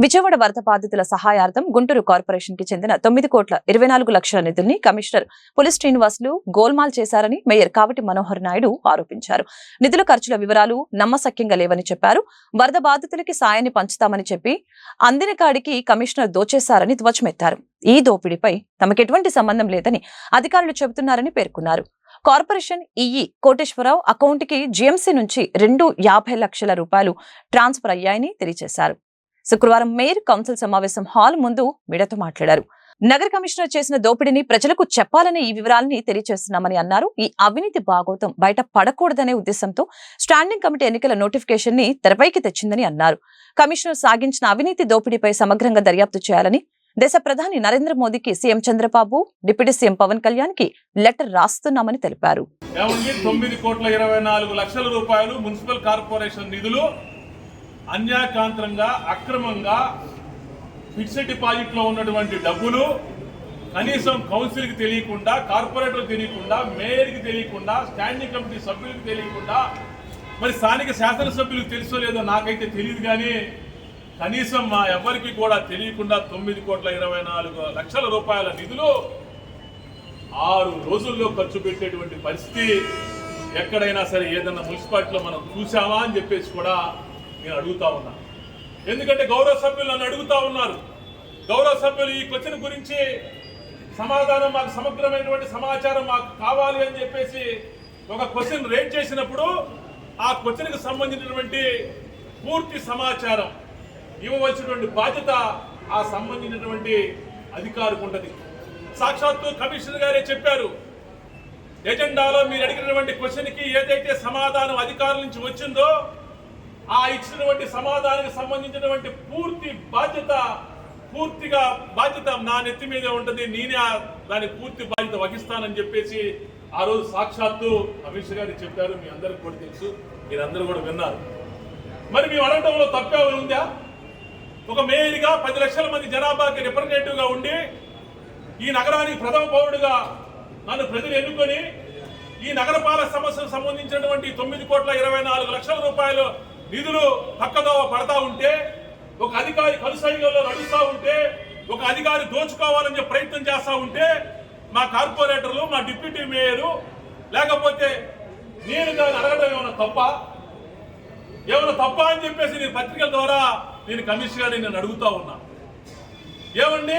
విజయవాడ వరద బాధితుల సహాయార్థం గుంటూరు కార్పొరేషన్కి చెందిన తొమ్మిది కోట్ల ఇరవై నాలుగు లక్షల నిధుల్ని కమిషనర్ పులి శ్రీనివాసులు గోల్మాల్ చేశారని మేయర్ కావటి మనోహర్ నాయుడు ఆరోపించారు. నిధుల ఖర్చుల వివరాలు నమ్మసక్యంగా లేవని చెప్పారు. వరద బాధితులకి సాయాన్ని పంచుతామని చెప్పి అందిన కాడికి కమిషనర్ దోచేశారని ధ్వజమెత్తారు. ఈ దోపిడీపై తమకెటువంటి సంబంధం లేదని అధికారులు చెబుతున్నారని పేర్కొన్నారు. కార్పొరేషన్ ఈఈ కోటేశ్వరరావు అకౌంట్కి జీఎంసీ నుంచి రెండు యాభై లక్షల రూపాయలు ట్రాన్స్ఫర్ అయ్యాయని తెలియజేశారు. శుక్రవారం మేయర్ కౌన్సిల్ సమావేశం హాల్ ముందు మీడియాతో మాట్లాడారు. నగర కమిషనర్ చేసిన దోపిడీని ప్రజలకు చెప్పాలని ఈ వివరాలని తెలియజేస్తున్నామని అన్నారు. ఈ అవినీతి భాగోతం బయట పడకూడదనే ఉద్దేశంతో స్టాండింగ్ కమిటీ ఎన్నికల నోటిఫికేషన్ని తెరపైకి తెచ్చిందని అన్నారు. కమిషనర్ సాగించిన అవినీతి దోపిడీపై సమగ్రంగా దర్యాప్తు చేయాలని దేశ ప్రధాని నరేంద్ర మోదీకి CM Chandrababu deputy CM Pawan కళ్యాణ్కి లెటర్ రాస్తున్నామని తెలిపారు. తొమ్మిది కోట్ల ఇరవై నాలుగు లక్షల రూపాయలు మున్సిపల్ కార్పొరేషన్ నిధులు అన్యాకాంతరంగా అక్రమంగా ఫిక్స్డ్ డిపాజిట్లో ఉన్నటువంటి డబ్బులు కనీసం కౌన్సిల్కి తెలియకుండా కార్పొరేటర్కి తెలియకుండా మేయర్కి తెలియకుండా స్టాండింగ్ కమిటీ సభ్యులకు తెలియకుండా మరి స్థానిక శాసనసభ్యులకు తెలుసో లేదో నాకైతే తెలియదు కానీ కనీసం మా ఎవరికి కూడా తెలియకుండా తొమ్మిది కోట్ల ఇరవై నాలుగు లక్షల రూపాయల నిధులు ఆరు రోజుల్లో ఖర్చు పెట్టేటువంటి పరిస్థితి ఎక్కడైనా సరే ఏదన్నా మున్సిపాలిటీలో మనం చూసామా అని చెప్పేసి కూడా నేను అడుగుతా ఉన్నా. ఎందుకంటే గౌరవ సభ్యులు నన్ను అడుగుతా ఉన్నారు. గౌరవ సభ్యులు ఈ క్వశ్చన్ గురించి సమాధానం మాకు సమగ్రమైనటువంటి సమాచారం మాకు కావాలి అని చెప్పేసి ఒక క్వశ్చన్ రేట్ చేసినప్పుడు ఆ క్వశ్చన్కి సంబంధించినటువంటి పూర్తి సమాచారం ఇవ్వవలసినటువంటి బాధ్యత ఆ సంబంధించినటువంటి అధికారికి ఉంటుంది. సాక్షాత్తు కమిషనర్ గారే చెప్పారు ఎజెండాలో మీరు అడిగినటువంటి క్వశ్చన్కి ఏదైతే సమాధానం అధికారుల నుంచి వచ్చిందో ఆ ఇచ్చినటువంటి సమాధానానికి సంబంధించినటువంటి పూర్తి బాధ్యత పూర్తిగా బాధ్యత నా నెత్తి మీదే ఉంటుంది. నేనే దాని పూర్తి బాధ్యత వహిస్తానని చెప్పేసి ఆ రోజు సాక్షాత్తు అమిత్ షా గారు చెప్పారు. మీ అందరికి కూడా తెలుసు. మీరందరూ కూడా విన్నారు. మరి మేము అడగడంలో తప్పేమని ఉందా? ఒక మేయర్గా పది లక్షల మంది జనాభాకి రిప్రజెంటేటివ్గా ఉండి ఈ నగరానికి ప్రథమ పౌరుడిగా నన్ను ప్రజలు ఎన్నుకొని ఈ నగరపాలక సమస్యకు సంబంధించినటువంటి తొమ్మిది కోట్ల ఇరవై నాలుగు లక్షల రూపాయలు నిధులు పక్కదోవ పడతా ఉంటే ఒక అధికారి కలుసైగల్లో నడుస్తూ ఉంటే ఒక అధికారి దోచుకోవాలని ప్రయత్నం చేస్తూ ఉంటే మా కార్పొరేటర్లు మా డిప్యూటీ మేయరు లేకపోతే నేను దాన్ని అడగడం ఏమైనా తప్ప? ఏమైనా తప్ప అని చెప్పేసి నేను పత్రికల ద్వారా నేను కమిషన్ నేను అడుగుతా ఉన్నా. ఏమండి?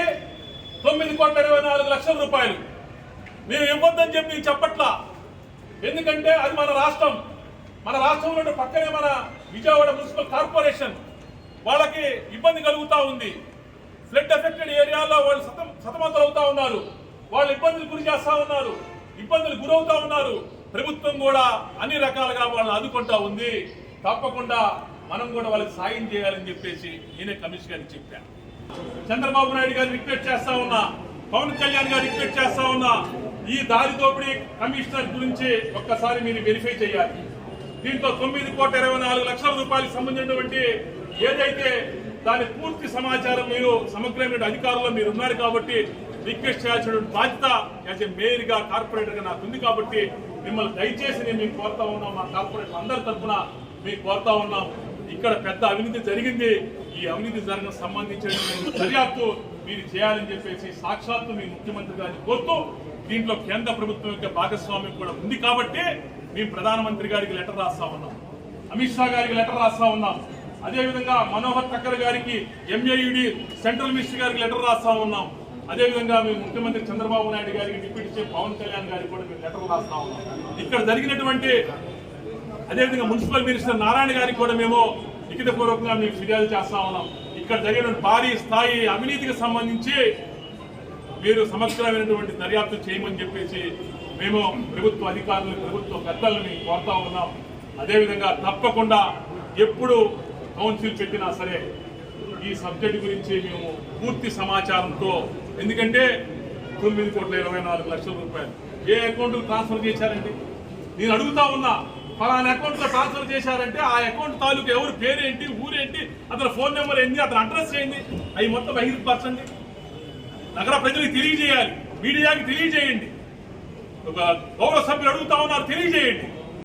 తొమ్మిది కోట్ల ఇరవై నాలుగు లక్షల రూపాయలు. మీరు ఇవ్వద్దని చెప్పి చెప్పట్లా. ఎందుకంటే అది మన రాష్ట్రం. మన రాష్ట్రంలో పక్కనే మన విజయవాడ మున్సిపల్ కార్పొరేషన్ వాళ్ళకి ఇబ్బంది కలుగుతూ ఉంది. ఫ్లడ్ ఎఫెక్టెడ్ ఏరియాలో వాళ్ళు సతం సతమతలు అవుతా ఉన్నారు. వాళ్ళు ఇబ్బందులు గురి చేస్తూ ఉన్నారు. ఇబ్బందులు గురవుతా ఉన్నారు. ప్రభుత్వం కూడా అన్ని రకాలుగా వాళ్ళని ఆదుకుంటా ఉంది. తప్పకుండా మనం కూడా వాళ్ళకి సాయం చేయాలని చెప్పేసి నేనే కమిషన్ గారికి చెప్పాను చంద్రబాబు నాయుడు గారు రిక్వెస్ట్ చేస్తా ఉన్నా. పవన్ కళ్యాణ్ గారు రిక్వెస్ట్ చేస్తా ఉన్నా. ఈ దారి దోపిడీ కమిషనర్ గురించి ఒక్కసారి మీరు వెరిఫై చేయాలి. దీంట్లో తొమ్మిది కోట్ల ఇరవై నాలుగు లక్షల రూపాయలకు సంబంధించినటువంటి ఏదైతే దాని పూర్తి సమాచారం మీరు సమగ్రమైన అధికారులు మీరు ఉన్నారు కాబట్టి రిక్వెస్ట్ చేయాల్సినటువంటి బాధ్యత యాజ్ ఏ మేయర్గా కార్పొరేటర్గా నాకు ఉంది కాబట్టి మిమ్మల్ని దయచేసి నేను మీకు కోరుతా ఉన్నాం. మా కార్పొరేటర్ అందరి తరఫున మీకు కోరుతా ఉన్నాం. ఇక్కడ పెద్ద అవినీతి జరిగింది. ఈ అవినీతి జరగడం సంబంధించిన దర్యాప్తు మీరు చేయాలని చెప్పేసి సాక్షాత్తు మీ ముఖ్యమంత్రి గారిని కోరుతూ దీంట్లో కేంద్ర ప్రభుత్వం యొక్క భాగస్వామ్యం కూడా ఉంది కాబట్టి మేము ప్రధానమంత్రి గారికి లెటర్ రాస్తా ఉన్నాం. అమిత్ షా గారికి లెటర్ రాస్తా ఉన్నాం. అదేవిధంగా మనోహర్ ఠక్కర్ గారికి ఎంఏయుడి సెంట్రల్ మినిస్టర్ గారికి లెటర్ రాస్తా ఉన్నాం. అదేవిధంగా మేము ముఖ్యమంత్రి చంద్రబాబు నాయుడు గారికి డిప్యూటీ చీఫ్ పవన్ కళ్యాణ్ గారికి కూడా మేము లెటర్ రాస్తా ఉన్నాం. ఇక్కడ జరిగినటువంటి అదేవిధంగా మున్సిపల్ మినిస్టర్ నారాయణ గారికి కూడా మేము లిఖితపూర్వకంగా మీకు ఫిర్యాదు చేస్తా ఉన్నాం. ఇక్కడ జరిగిన భారీ స్థాయి అవినీతికి సంబంధించి మీరు సమగ్రమైనటువంటి దర్యాప్తు చేయమని చెప్పేసి మేము ప్రభుత్వ అధికారులు ప్రభుత్వ పెద్దలని కోరుతా ఉన్నాం. అదేవిధంగా తప్పకుండా ఎప్పుడు కౌన్సిల్ పెట్టినా సరే ఈ సబ్జెక్ట్ గురించి మేము పూర్తి సమాచారంతో ఎందుకంటే తొమ్మిది కోట్ల ఇరవై నాలుగు లక్షల రూపాయలు. ఏ అకౌంట్ ట్రాన్స్ఫర్ చేశారండి? నేను అడుగుతా ఉన్నా ఫలానా అకౌంట్లో ట్రాన్స్ఫర్ చేశారంటే ఆ అకౌంట్ తాలూకు ఎవరు పేరేంటి ఊరేంటి అతని ఫోన్ నెంబర్ ఏంటి అతని అడ్రస్ ఏంటి అవి మొత్తం బహిర్పరచండి నగర ప్రజలకు తెలియజేయాలి మీడియాకి తెలియజేయండి. గౌరవ సభ్యులు అడుగుతా ఉన్నారు తెలియజేయండి.